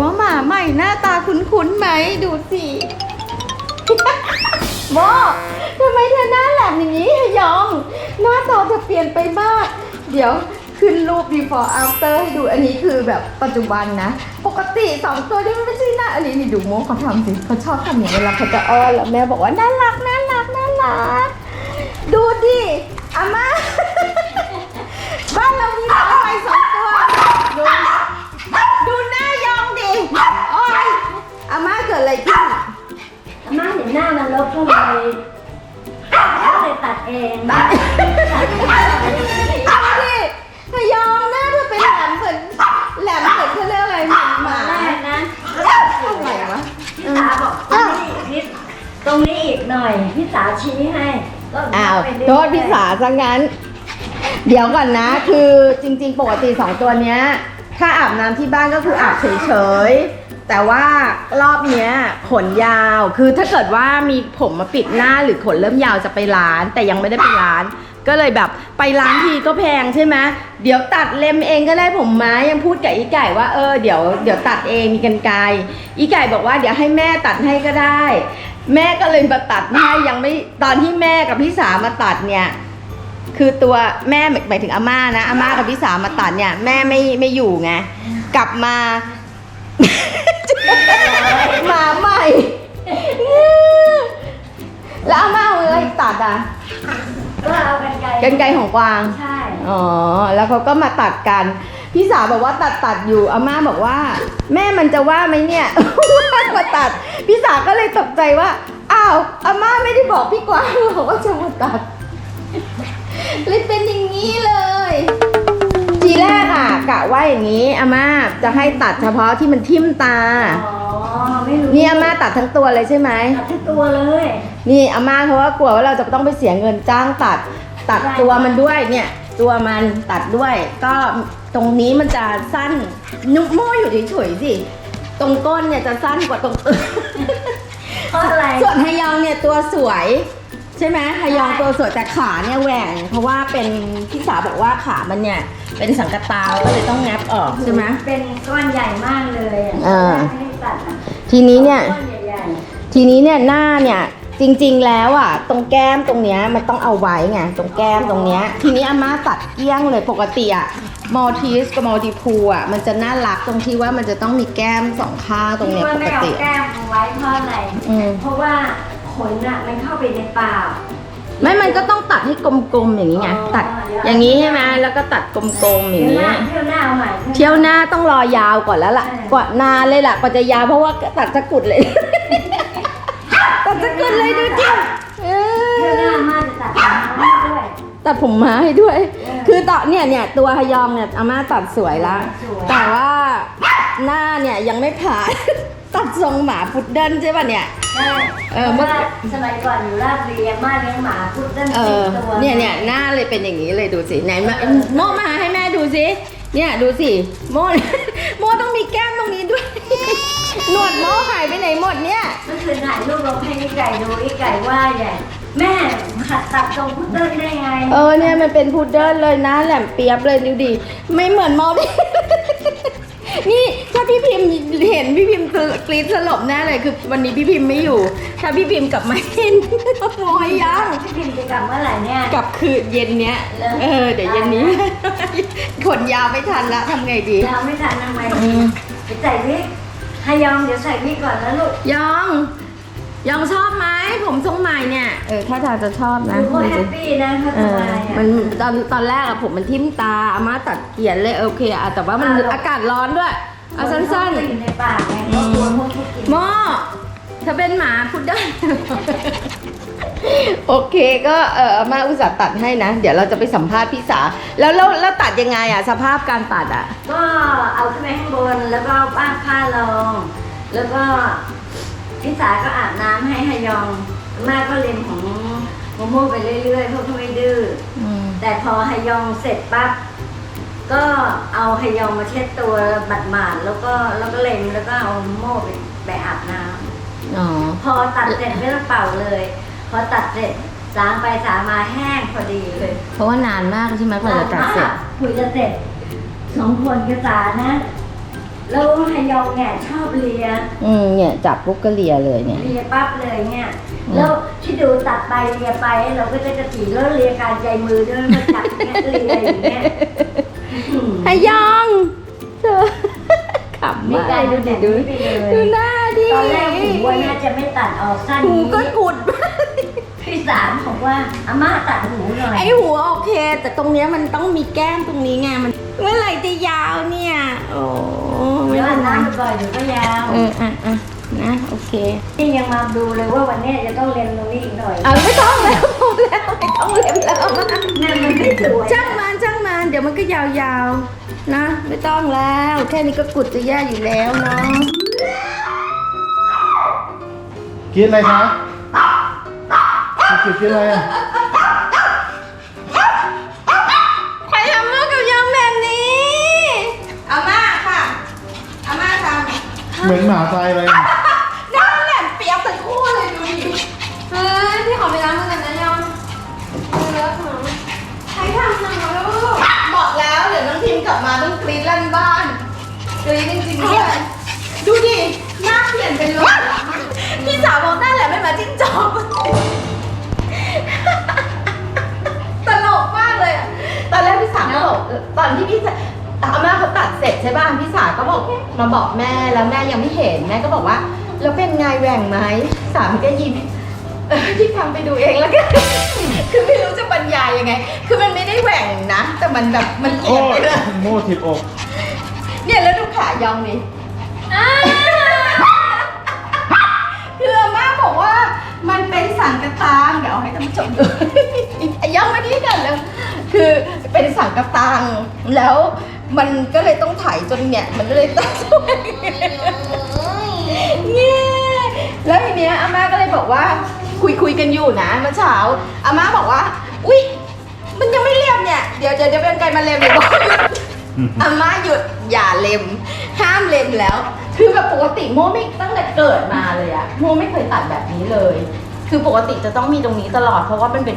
ว่าหมาใหม่หน้าตาคุ้นๆไหมดูสิโมทำไมเธอหน้าแหลมอย่างนี้ฮยอง หน้าตาเธอเปลี่ยนไปมาก เดี๋ยวขึ้นรูป before after ให้ดูอันนี้คือแบบปัจจุบันนะ ปกติสองตัวนี้มันไม่ใช่หน้าอันนี้นี่ดูโมเขาทำสิเขาชอบทำอย่างเวลาเขาจะอ้อนแล้วแม่บอกว่าน่ารักน่ารักน่ารัก เลยตัดเองดูดิพยองหน้าเธอเป็นแหลมเหมือนแหลมเหมือนเขาเรียกอะไรเหมือนหตอมานแรกนะอะไรวะพี่สาวบอกตรงนี้อีกนิดตรงนี้อีกหน่อยพี่สาวชี้ให้ก็อ้าวไปเรื่อยๆโทษพี่สาซะงั้น เดี๋ยวก่อนนะ คือจริง ๆ ปกติสองตัวเนี้ย ถ้าอาบน้ำที่บ้านก็คืออาบเฉยๆ แต่ว่ารอบเนี้ยขนยาวคือถ้าเกิดว่ามีผมมาปิดหน้าหรือขนเริ่มยาวจะไปร้าน แต่ยังไม่ได้ไปร้าน ก็เลยแบบไปร้านทีก็แพงใช่ไหมเดี๋ยวตัดเล็มเองก็ได้ผมม้ายังพูดกับอีไก่ว่าเออเดี๋ยวเดี๋ยวตัดเองมีกันไกรอีไก่บอกว่าเดี๋ยวให้แม่ตัดให้ก็ได้ แม่ก็เลยมาตัดให้ยังไม่ตอนที่แม่กับพี่สามาตัดเนี่ยคือตัวแม่หมายถึงอาม่านะอาม่ากับพี่สามาตัดเนี่ยแม่ไม่ไม่อยู่ไงกลับมา หมาใหม่ แล้วอาม่าเอาอะไรตัดอะก็เอากันไกลกันไกรของกวาง ใช่ อ๋อ แล้วเขาก็มาตัดกัน พี่สาวบอกว่าตัดตัดอยู่ อาม่าบอกว่า แม่มันจะว่าไหมเนี่ย ว่ามาตัด พี่สาวก็เลยตกใจว่า อ้าว อาม่าไม่ได้บอกพี่กวางหรอกว่าจะมาตัด เลยเป็นอย่างนี้เลย ทีแรกอะ กะว่าอย่างนี้อาม่าจะให้ตัดเฉพาะที่มันทิ่มตา อ๋อ ไม่รู้นี่อาม่าตัดทั้งตัวเลยใช่ไหม ตัดทั้งตัวเลย นี่อาม่าเขาว่ากลัวว่าเราจะต้องไปเสียเงินจ้างตัด ตัดตัวมันด้วยเนี่ย ตัวมันตัดด้วย ก็ตรงนี้มันจะสั้นนุกโม่อยู่เฉยๆสิตรงก้นเนี่ยจะสั้นกว่าตรงตึกเพราะอะไร ส่วนฮยองเนี่ยตัวสวย ใช่ไหมฮยองตัวสวยแต่ขาเนี่ยแหว่ง เพราะว่าเป็นพี่สาวบอกว่าขามันเนี่ย เป็นสังกตาก็เลยต้องงับออกใช่ไหม เป็นก้อนใหญ่มากเลยอะอ่า ไม่ได้ตัดอะทีนี้เนี่ย ก้อนใหญ่ทีนี้เนี่ยหน้าเนี่ยจริงๆแล้วอะ ตรงแก้มตรงเนี้ยมันต้องเอาไว้ไงตรงแก้มตรงเนี้ย ทีนี้อาม่าตัดเกลี้ยงเลยปกติอะมอลทีสกับมอลติพูอะมันจะน่ารักตรงที่ว่ามันจะต้องมีแก้มสองข้างๆตรงเนี้ยที่ว่าปไม่กเอาติ แก้มเอาไว้เพราะอะไร อืม เพราะว่า ขนอะมันเข้าไปในปาก ไม่มันก็ต้องตัดให้กลมๆอย่างนี้ไง อ๋อตัดเดี๋ยวอย่างนี้ใช่ไหมแล้วก็ตัดกลมๆอย่างเที่ยวหนี้น้าเที่ยวหน้าเอาใหม่ เที่ยวหน้าต้องรอยาวก่อนแล้วล่ะ ใช่ กว่านานเลยล่ะกว่าจะยาวเพราะว่าตัดสะกุดเลย ตัดสะกุดเลยดูจิเอเที่ยวหน้าอมาจะตัดผมให้ด้วย ตัดผมม้าให้ด้วย เออคือตอนเนี่ยเนี่ยตัวฮยองเนี่ยอาม่าตัดสวยละสวย แต่ว่าหน้าเนี่ยยังไม่ผ่าน ตัดทรงหมาพุดเดิ้ลใช่ป่ะเนี่ย ใช่เออ เพเมื่อราะว่าสมัยก่อนอยู่ราชบุรีอาม่าเลี้ยงหมาพุดเดิ้ลเอสิบอ ตัวเนี่ยเนี่ยหน้าเลยเป็นอย่างนี้เลยดูสิไหนมาโมมาให้แม่ดูสิ เนี่ยดูสิโม โมต้องมีแก้มตรงนี้ด้วย หนวดโมหายไปไหนหมดเนี่ย เมื่อคืนถ่ายรูปลงให้ไอ้ไก่ดูไอ้ไก่ว่าใหญ่แม่ขัดตัดทรงพุดเดิ้ลได้ไง เออเนี่ยมันเป็นพุดเดิ้ลเลยนะแหลมเปียบเลยดูดิไม่เหมือนโมดิ นี่ถ้าพี่พิมพ์เห็นพี่พิมพ์กรี๊ดสลบแน่เลยคือวันนี้พี่พิมพ์ไม่อยู่ ถ้าพี่พิมพ์กลับมาเห็นโมยยัง พี่พิมพ์จะกลับเมื่อไหร่เนี่ย กลับคืนเย็นเนี้ยเหรอเออเดี๋ยวเย็นนี้ ขนยาวไม่ทันละทำไงดียาวไม่ทันทำไมอืมเดี๋ยวใส่วิกให้ยอมเดี๋ยวใส่วิกก่อนนะลูกยอง ยองชอบไหมผมทรงใหม่เนี่ยเออถ้าทางจะชอบนะดูเขาดูแฮสิปปี้นะเขาเอสอบายอะมันตอนตอนแรกอะผมมันทิ่มตาอาม่าตัดเกลียนเลยโอเคอะแต่ว่ามันอ่าอากาศร้อนด้วยเอาสั้นเขาอยู่ในปากไงเขากลัวพวกทุกกินๆหม้อเธอเป็นหมาพุดเดิ้ลโอเคก็เอออาม่าอุตส่าห์ตัดให้นะ เดี๋ยวเราจะไปสัมภาษณ์พี่สาแล้วแล้วแล้วตัดยังไงอะสภาพการตัดอะก็เอาขึ้นไปข้างบนแล้วก็ป้าผ้าลงแล้วก็ พี่สาก็อาบน้ำให้ฮยองแม่ก็เล่นของโมโม่ไปเรื่อยๆเพราะเขาไม่ดื้อแต่พอฮยองเสร็จปั๊บก็เอาฮยองมาเช็ดตัวบัดหมาดๆแล้วก็แล้วก็เล็มแล้วก็เอาโม่ไปไปอาบน้ำอ๋อพอตัดเสร็จไม่ต้องเป่าเลย พอตัดเสร็จสางไปสางมาแห้งพอดีเลยเพราะว่านานมากใช่ไหมกว่าจะตัดเสร็จ คุยจะเสร็จสองคนกระสานะ แล้วฮยองเนี่ยชอบเลียอืมเนี่ยจับปุ๊บก็เลียเลยเนี่ย เลียปั๊บเลยเนี่ยอืมแล้วที่ดูตัดไปเลียไปเราก็จะกระตีแล้วเลียการใจมือด้วยมาจับเนี่ยเลียอย่างเงี้ยอืมฮยองเธอขำไม่มากไกลดูดิดูไปเลยดูหน้าดิตอนแรกหูว่าน่าจะไม่ตัดออกสั้นหูนี้ก็กุด พี่สามบอกว่าอาม่าตัดหูหน่อย ไอหัวโอเค แต่ตรงเนี้ยมันต้องมีแก้มตรงนี้ไงมัน เมื่อไหร่จะยาวเนี่ย โอ้ไม่เดี๋ยวเป็อานบไรน้ำบ่อยๆเดี๋ยวก็ยาวเอออะอะนะโอเค นี่ยังมาดูเลยว่าวันเนี้ยจะต้องเรียนตรงนี้อีกหน่อยเอาไม่ต้องแล้วพอแล้วไม่ต้องเล็มแล้วนั่นมันไม่สวยช่างมันช่างมันเดี๋ยวมันก็ยาวๆนะ ไม่ต้องแล้ว แค่นี้ก็กุดจะแย่อยู่แล้วเนาะกินอะไรคะกินกินอะไรอะ เหมือนหมาตายเลยหน้าแหลมเปียกทั้งคู่เลยดูดิเฮ้ยพี่ขอไปล้างมือกันนะยองมือเลอะหนูใครทำทำแล้วลูกบอกแล้วเดี๋ยวน้องพิมกลับมาต้องกรี๊ดลั่นบ้านกรี๊ดจริงๆด้วยดูดิหน้าเปลี่ยนเป็นลมพี่สาวบอกหน้าแหลมไม่มาจิ้งจอกตลกมากเลยอะตอนแรกพี่สาวก็บอกตอนที่พี่สาว อาม่าเขาตัดเสร็จใช่ป่ะพี่สาวก็บอกมาบอกแม่แล้วแม่ยังไม่เห็นแม่ก็บอกว่าแล้วเป็นไงแหว่งไหมสามีก็ยิ้มเออพี่ทำไปดูเองแล้วกัน คือไม่รู้จะบรรยายยังไง คือมันไม่ได้แหว่งนะ แต่มันแบบมันเอีโอ้ยงไปเลยโม่ถีบอกเนี่ยแล้วดูขายองนี่คืออาม่าบอกว่ามันเป็นสังกะตางเดี๋ยวเอาให้ท่านผู้ชมดูไอ้ย่องมาที่กันแล้วคือเป็นสังกะตังแล้ว มันก็เลยต้องถ่ายจนเนี่ย มันก็เลยตัดเนี่ยแล้วทีเนี้ยอาม่าก็เลยบอกว่าคุยคุยกันอยู่นะเมื่อเช้าอาม่าบอกว่า อุ๊ย มันยังไม่เรียบเนี่ย เดี๋ยวเดี๋ยวจะเป็นไกลมาเล็มเดี๋ยวบอกหยุดอาม่าหยุดอย่าเล็ม ห้ามเล็มแล้ว คือแบบปกติโมไม่ตั้งแต่เกิดมาเลยอะโมไม่เคยตัดแบบนี้เลย คือปกติจะต้องมีตรงนี้ตลอดเพราะว่ามันเป็น